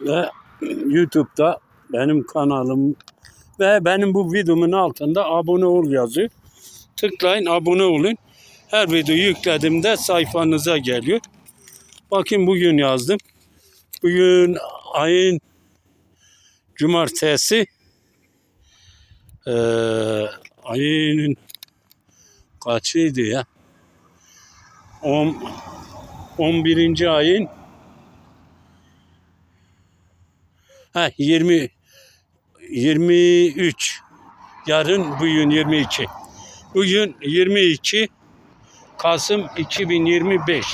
ve YouTube'da benim kanalım ve benim bu videomun altında abone ol yazıyor. Tıklayın abone olun. Her videoyu yüklediğimde sayfanıza geliyor. Bakın bugün yazdım. Bugün ayın cumartesi eee ayın kaçıydı ya? 10 11. ayın ha 20 23 yarın bugün 22 bugün 22 Kasım 2025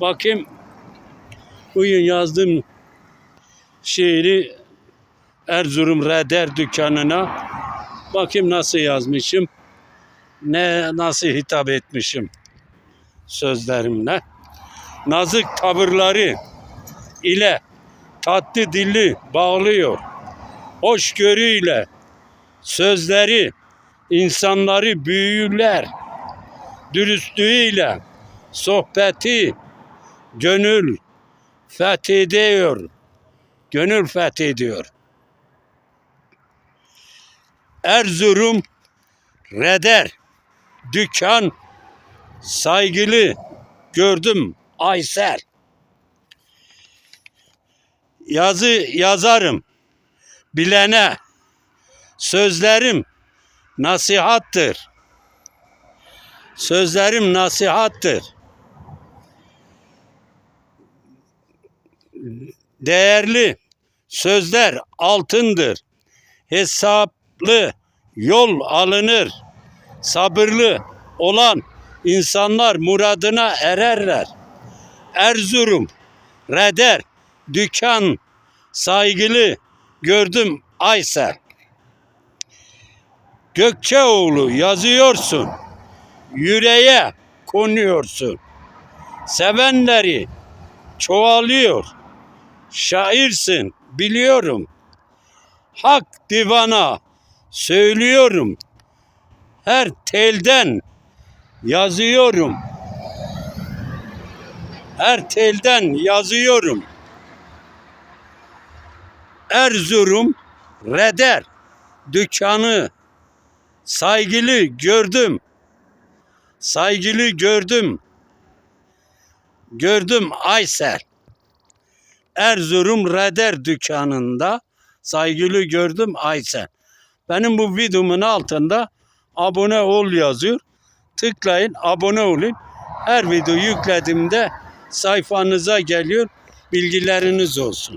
bakayım bugün yazdığım şiiri Erzurum Reder dükkanına bakayım nasıl yazmışım ne nasıl hitap etmişim sözlerimle. Nazik tavırları ile tatlı dili bağlıyor. Hoşgörüyle sözleri insanları büyüler. Dürüstlüğüyle sohbeti gönül fethediyor. Gönül fethediyor. Erzurum Reder dükkan saygılı gördüm Aysel. Yazı yazarım bilene sözlerim nasihattır. Sözlerim nasihattır. Değerli sözler altındır. Hesaplı yol alınır. Sabırlı olan insanlar muradına ererler. Erzurum, Reder, Dükkan, saygılı gördüm Aysel. Gökçeoğlu yazıyorsun, yüreğe konuyorsun. Sevenleri çoğalıyor. Şairsin biliyorum. Hak divana söylüyorum. Her telden yazıyorum. Her telden yazıyorum. Erzurum Reder dükkanı saygılı gördüm. Saygılı gördüm. Gördüm Aysel. Erzurum Reder dükkanında saygılı gördüm Aysel. Benim bu videomun altında abone ol yazıyor. Tıklayın abone olun. Her video yüklediğimde sayfanıza geliyor. Bilgileriniz olsun.